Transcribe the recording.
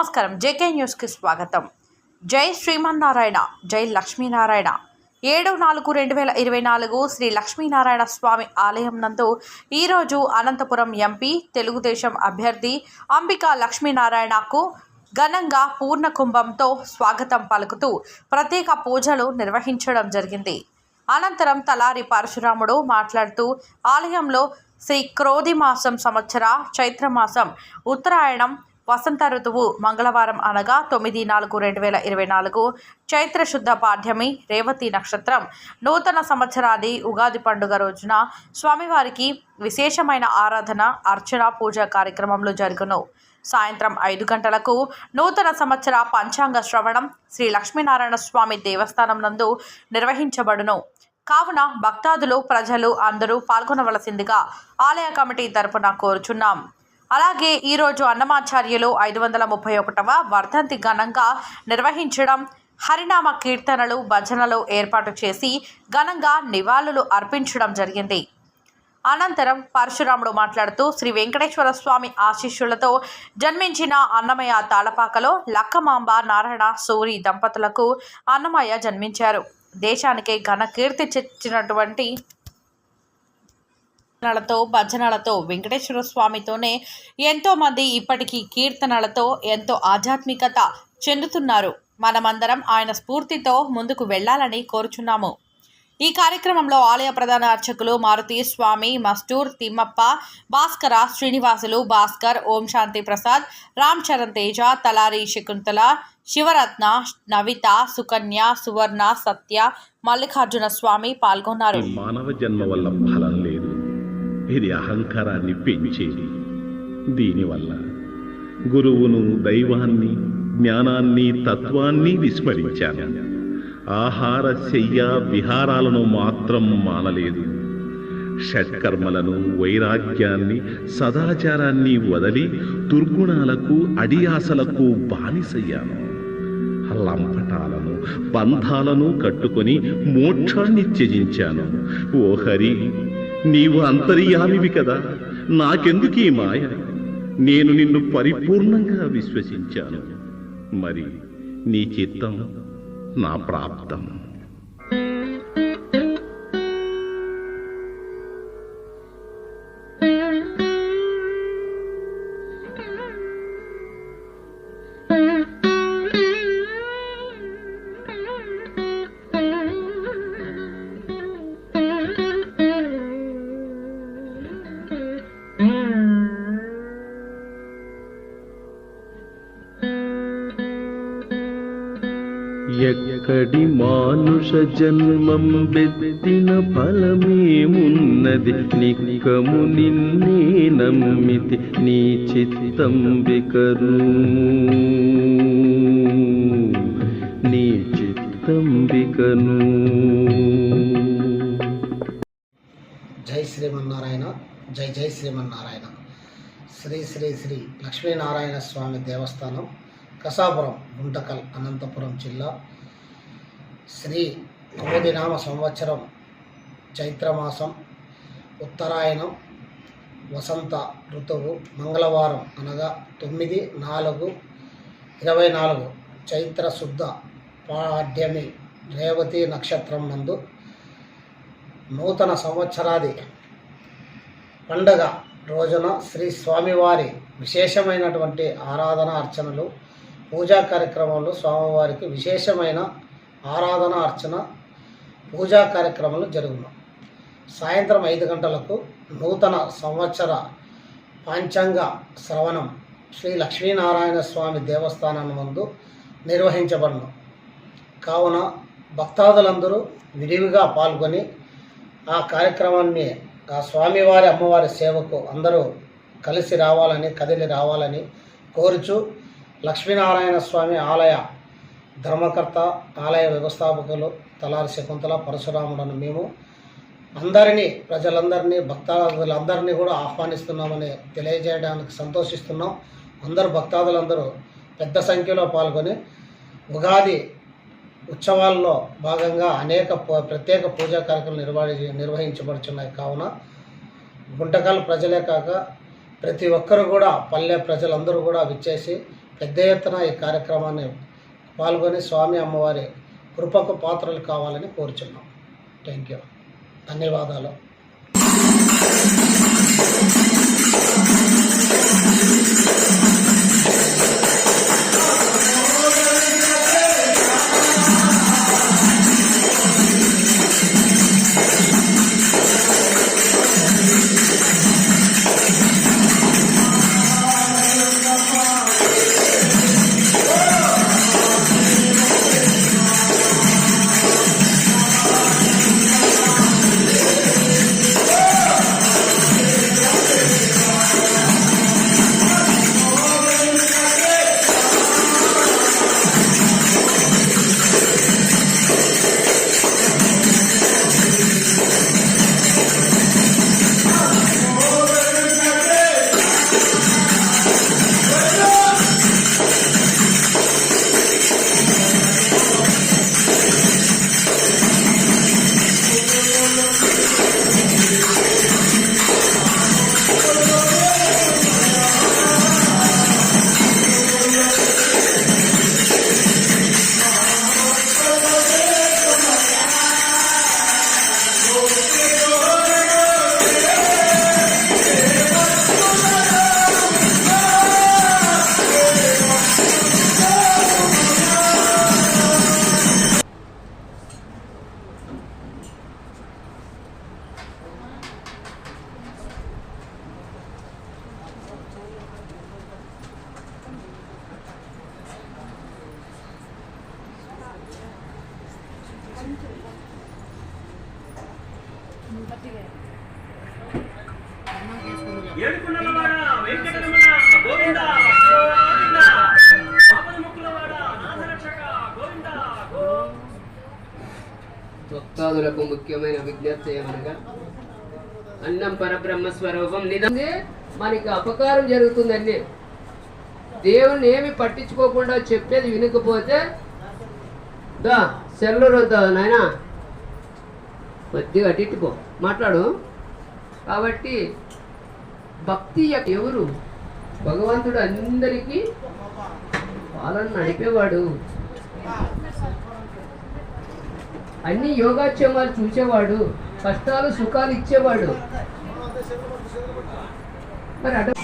నమస్కారం. జేకే న్యూస్కి స్వాగతం. జై శ్రీమన్నారాయణ జై లక్ష్మీనారాయణ. ఏడు నాలుగు రెండు వేల ఇరవై నాలుగు శ్రీ లక్ష్మీనారాయణ స్వామి ఆలయం నందు ఈరోజు అనంతపురం ఎంపీ తెలుగుదేశం అభ్యర్థి అంబికా లక్ష్మీనారాయణకు ఘనంగా పూర్ణ కుంభంతో స్వాగతం పలుకుతూ ప్రత్యేక పూజలు నిర్వహించడం జరిగింది. అనంతరం తలారి పరశురాముడు మాట్లాడుతూ ఆలయంలో శ్రీ క్రోధి మాసం సంవత్సర చైత్రమాసం ఉత్తరాయణం వసంత ఋతువు మంగళవారం అనగా తొమ్మిది నాలుగు రెండు వేల ఇరవై నాలుగు చైత్ర శుద్ధ పాఠ్యమి రేవతి నక్షత్రం. నూతన సంవత్సరాది ఉగాది పండుగ రోజున స్వామివారికి విశేషమైన ఆరాధన అర్చన పూజ కార్యక్రమంలో జరుగును. సాయంత్రం ఐదు గంటలకు నూతన సంవత్సర పంచాంగ శ్రవణం శ్రీ లక్ష్మీనారాయణ స్వామి దేవస్థానం నందు నిర్వహించబడును. కావున భక్తాదులు ప్రజలు అందరూ పాల్గొనవలసిందిగా ఆలయ కమిటీ తరపున కోరుచున్నాం. అలాగే ఈరోజు అన్నమాచార్యులు ఐదు వందల ముప్పై ఒకటవ వర్ధంతి ఘనంగా నిర్వహించడం హరినామ కీర్తనలు భజనలు ఏర్పాటు చేసి ఘనంగా నివాళులు అర్పించడం జరిగింది. అనంతరం పరశురాముడు మాట్లాడుతూ శ్రీ వెంకటేశ్వర స్వామి ఆశీస్సులతో జన్మించిన అన్నమయ్య తాళపాకలో లక్కమాంబ నారాయణ సూరి దంపతులకు అన్నమయ్య జన్మించారు. దేశానికి ఘన కీర్తి తెచ్చినటువంటి కీర్తనలతో భజనలతో వెంకటేశ్వర స్వామితోనే ఎంతోమంది ఇప్పటికీ కీర్తనలతో ఎంతో ఆధ్యాత్మికత చెందుతున్నారు. మనమందరం ఆయన స్ఫూర్తితో ముందుకు వెళ్ళాలని కోరుచున్నాము. ఈ కార్యక్రమంలో ఆలయ ప్రధాన అర్చకులు మారుతి స్వామి మస్టూర్ తిమ్మప్ప భాస్కర శ్రీనివాసులు భాస్కర్ ఓం శాంతి ప్రసాద్ రామ్ చరణ్ తేజ తలారి శకుంతల శివరత్న నవిత సుకన్య సువర్ణ సత్య మల్లికార్జున స్వామి పాల్గొన్నారు. మానవ జన్మ వల్ల ఇది అహంకారాన్ని పెంచేది. దీనివల్ల గురువును దైవాన్ని జ్ఞానాన్ని తత్వాన్ని విస్మరించాను. ఆహార శయ్య విహారాలను మాత్రం మానలేదు. షట్కర్మలను వైరాగ్యాన్ని సదాచారాన్ని వదలి దుర్గుణాలకు అడియాసలకు బానిసయ్యాను. లంపటాలను బంధాలను కట్టుకొని మోక్షాన్ని త్యజించాను. ఓ హరి నీవు అంతర్యామివి కదా. నాకెందుకీ మాయ? నేను నిన్ను పరిపూర్ణంగా విశ్వసించాను. మరి నీ చిత్తం నా ప్రాప్తం. మానుష జన్మం బెత్తిన ఫలమేమున్నది? నిక్కము నిన్నే నమ్మితి నీ చిత్తం నీ చిత్తం బికను జై శ్రీమన్నారాయణ జై జై శ్రీమన్నారాయణ. శ్రీ శ్రీ శ్రీ లక్ష్మీనారాయణ స్వామి దేవస్థానం కసాపురం గుంటకల్ అనంతపురం జిల్లా శ్రీ నవోదినామ సంవత్సరం చైత్రమాసం ఉత్తరాయణం వసంత ఋతువు మంగళవారం అనగా తొమ్మిది నాలుగు ఇరవై నాలుగు చైత్ర శుద్ధ పాడ్యమి రేవతి నక్షత్రం నందు నూతన సంవత్సరాది పండగ రోజున శ్రీ స్వామివారి విశేషమైనటువంటి ఆరాధన అర్చనలు పూజా కార్యక్రమాలు స్వామివారికి విశేషమైన ఆరాధన అర్చన పూజా కార్యక్రమాలు జరుగును. సాయంత్రం ఐదు గంటలకు నూతన సంవత్సర పాంచాంగ శ్రవణం శ్రీ లక్ష్మీనారాయణ స్వామి దేవస్థానం ముందు నిర్వహించబడును. కావున భక్తాదులందరూ విరివిగా పాల్గొని ఆ కార్యక్రమాన్ని ఆ స్వామివారి అమ్మవారి సేవకు అందరూ కలిసి రావాలని కదిలి రావాలని కోరుచు లక్ష్మీనారాయణ స్వామి ఆలయ ధర్మకర్త ఆలయ వ్యవస్థాపకులు తలారి శకుంతల పరశురాముడను మేము అందరినీ ప్రజలందరినీ భక్తాదులందరినీ కూడా ఆహ్వానిస్తున్నామని తెలియజేయడానికి సంతోషిస్తున్నాం. అందరు భక్తాదులందరూ పెద్ద సంఖ్యలో పాల్గొని ఉగాది ఉత్సవాల్లో భాగంగా అనేక ప్రత్యేక పూజా కార్యక్రమాలు నిర్వహి నిర్వహించబడుచున్నాయి. కావున గుంటకల్ ప్రజలే కాక ప్రతి ఒక్కరు కూడా పల్లె ప్రజలందరూ కూడా విచ్చేసి పెద్ద ఎత్తున ఈ కార్యక్రమాన్ని పాల్గొని స్వామి అమ్మవారి కృపకు పాత్రలు కావాలని కోరుచున్నాం. థ్యాంక్ యూ ధన్యవాదాలు. ఏడుకున్నవాడ వెంకటరమణ గోవింద గోవింద ఆపద ముక్కులవాడ నాథరక్షక గోవింద భక్తాదులకు ముఖ్యమైన విజ్ఞప్తి ఏమనగా అన్నం పరబ్రహ్మ స్వరూపం నిజంగా మనకి అపకారం జరుగుతుందండి. దేవుని ఏమి పట్టించుకోకుండా చెప్పేది వినకపోతే దా సెల్లూరు నాయన. కొద్దిగా అటిట్టుకో మాట్లాడు. కాబట్టి భక్తి ఎవరు? భగవంతుడు అందరికీ పాలన నడిపేవాడు. అన్ని యోగాక్షేమాలు చూసేవాడు. కష్టాలు సుఖాలు ఇచ్చేవాడు. మరి అటు